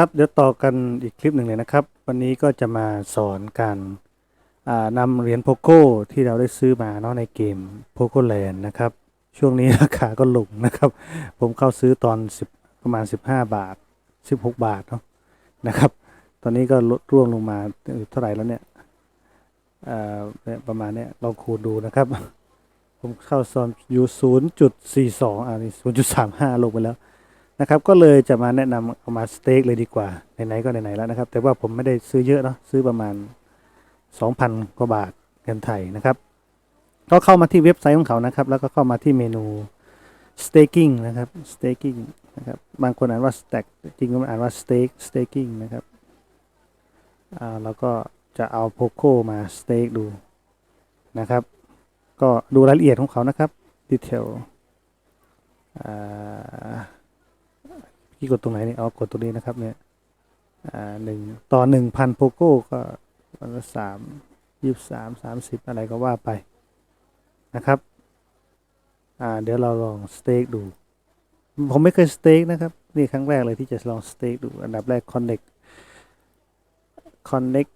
ครับเดี๋ยวต่อกันอีกคลิปหนึ่งเลยนะครับ วันนี้ก็จะมาสอนการนำเหรียญโพโก้ที่เราได้ซื้อมาเนาะในเกมโพโก้แลนด์นะครับ ช่วงนี้ราคาก็ลงนะครับ ผมเข้าซื้อตอน 10 ประมาณ 15 บาท 16 บาทเนาะนะครับ ตอนนี้ก็ลดร่วงลงมาเท่าไหร่แล้วเนี่ยประมาณเนี้ยลองคูณดูนะครับ ผมเข้าซอนอยู่ 0.42 อ่านี่0.35 ลงไปแล้ว นะครับ ก็เลยจะมาแนะนำเอามาสเต็กเลยดีกว่าไหนๆก็ไหนๆแล้วนะครับ แต่ว่าผมไม่ได้ซื้อเยอะเนาะซื้อประมาณ 2,000 กว่าบาทเงินไทยนะครับ ก็เข้ามาที่เว็บไซต์ของเขานะครับ แล้วก็เข้ามาที่เมนู staking นะครับ staking นะครับบางคนอ่านว่า stack จริงๆมันอ่านว่า stake staking นะครับอ่าแล้วก็จะเอาโพโคมา stake ดูนะครับ ก็ดูรายละเอียดของเขานะครับ detail อ่า พี่กดตรงไหนเนี่ยเอากดตรงนี้นะครับเนี่ยอ่าหนึ่งต่อหนึ่งพันโปโก้ก็วันละสามยี่สามสามสิบอะไรก็ว่าไปนะครับอ่าเดี๋ยวเราลองสเต็กดู ผมไม่เคยสเต็กนะครับ นี่ครั้งแรกเลยที่จะลองสเต็กดู อันดับแรก connect connect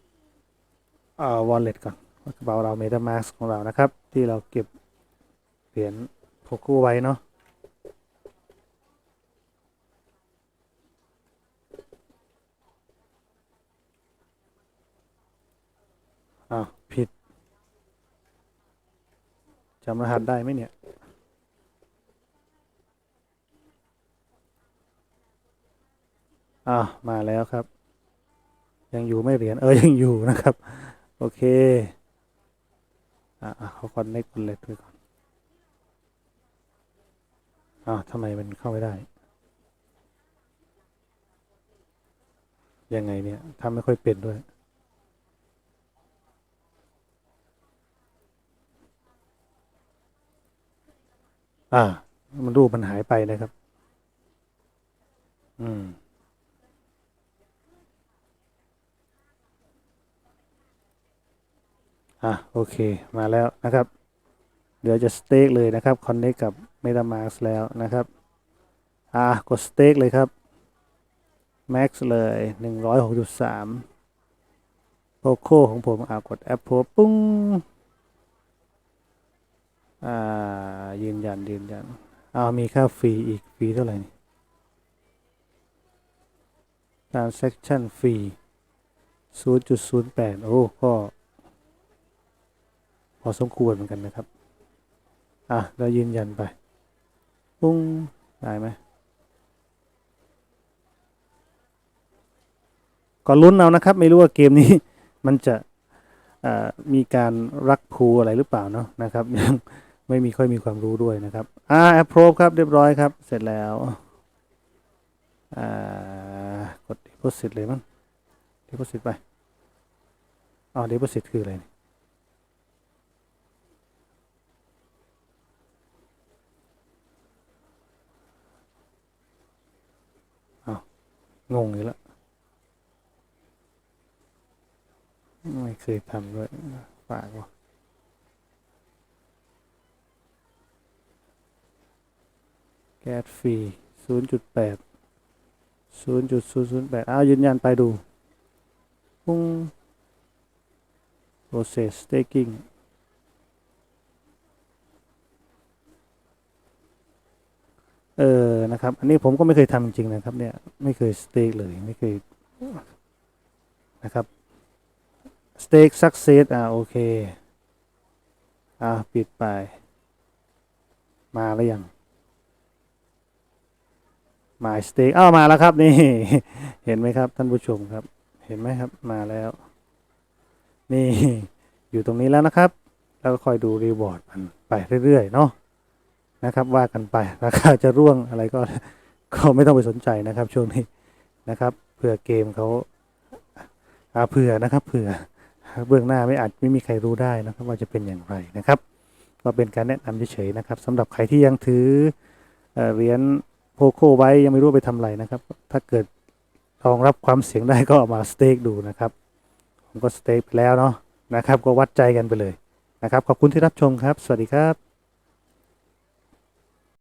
อ่า wallet ก่อนกระเป๋าเรา metamask ของเรานะครับ ที่เราเก็บเหรียญโพโก้ไว้เนาะ อ้าวผิดจำรหัสได้ไหมเนี่ย อ้าวมาแล้วครับ ยังอยู่ไม่เหรียญเออยังอยู่นะครับ โอเค อะอะเขาคอนเน็กต์เลยด้วยก่อนอ้าวทำไมมันเข้าไม่ได้ ยังไงเนี่ยทำไม่ค่อยเป็นด้วย อ่า มันรูปมันหายไปนะครับ อืม อะโอเค มาแล้วนะครับ เดี๋ยวจะสเต็กเลยนะครับ คอนเน c กับ MetaMask แล้วนะครับ อะกดสเต็กเลยครับ Max เลย106.3โ o โคของผมอะกดแอปโพปุ้ง อ่า ยืนยันยืนยันเอามีค่าฟรีอีกฟรีเท่าไหร่นี่ transaction ฟรี0.08 โอ้ ก็พอสมควรเหมือนกันนะครับ อะ เรายืนยันไป ปุ้ง ได้ไหม ก็ลุ้นเอานะครับ ไม่รู้ว่าเกมนี้ มันจะมีการรักภูอะไรหรือเปล่าเนาะนะครับยัง ไม่มีค่อยมีความรู้ด้วยนะครับ อ่า approve ครับ เรียบร้อยครับ เสร็จแล้ว อ่า กด deposit เลยมั้ง deposit ไปอ๋อ deposit คืออะไรนี่อ้าวงงอีกแล้ว ไม่เคยทำด้วยฝากว่ะ แก๊สฟรี 0.8 0.008อ้าวยืนยันไปดูปุ้ง process staking เออ นะครับ อันนี้ผมก็ไม่เคยทำจริงๆนะครับ เนี่ย ไม่เคยสเต็กเลย ไม่เคย นะครับสเต็กซักเซสอ่าโอเค อ่าปิดไป มาแล้วยัง หมายสเต็กอ้าวมาแล้วครับ นี่ เห็นไหมครับ ท่านผู้ชมครับ เห็นไหมครับมาแล้ว นี่อยู่ตรงนี้แล้วนะครับ แล้วก็คอยดูรีวอร์ดมันไปเรื่อยๆเนาะนะครับ ว่ากันไปราคาจะร่วงอะไรก็ก็ไม่ต้องไปสนใจนะครับ ช่วงนี้นะครับเผื่อเกมเขาอาเผื่อนะครับเผื่อเบื้องหน้าไม่อาจไม่มีใครรู้ได้นะครับ ว่าจะเป็นอย่างไรนะครับ ก็เป็นการแนะนำเฉยๆนะครับสำหรับใครที่ยังถือเหรียญ โคโคไว้ยังไม่รู้ไปทำอะไรนะครับ ถ้าเกิดรองรับความเสี่ยงได้ก็เอามาสเต็กดูนะครับ ผมก็สเต็กไปแล้วเนาะนะครับ ก็วัดใจกันไปเลยนะครับ ขอบคุณที่รับชมครับ สวัสดีครับ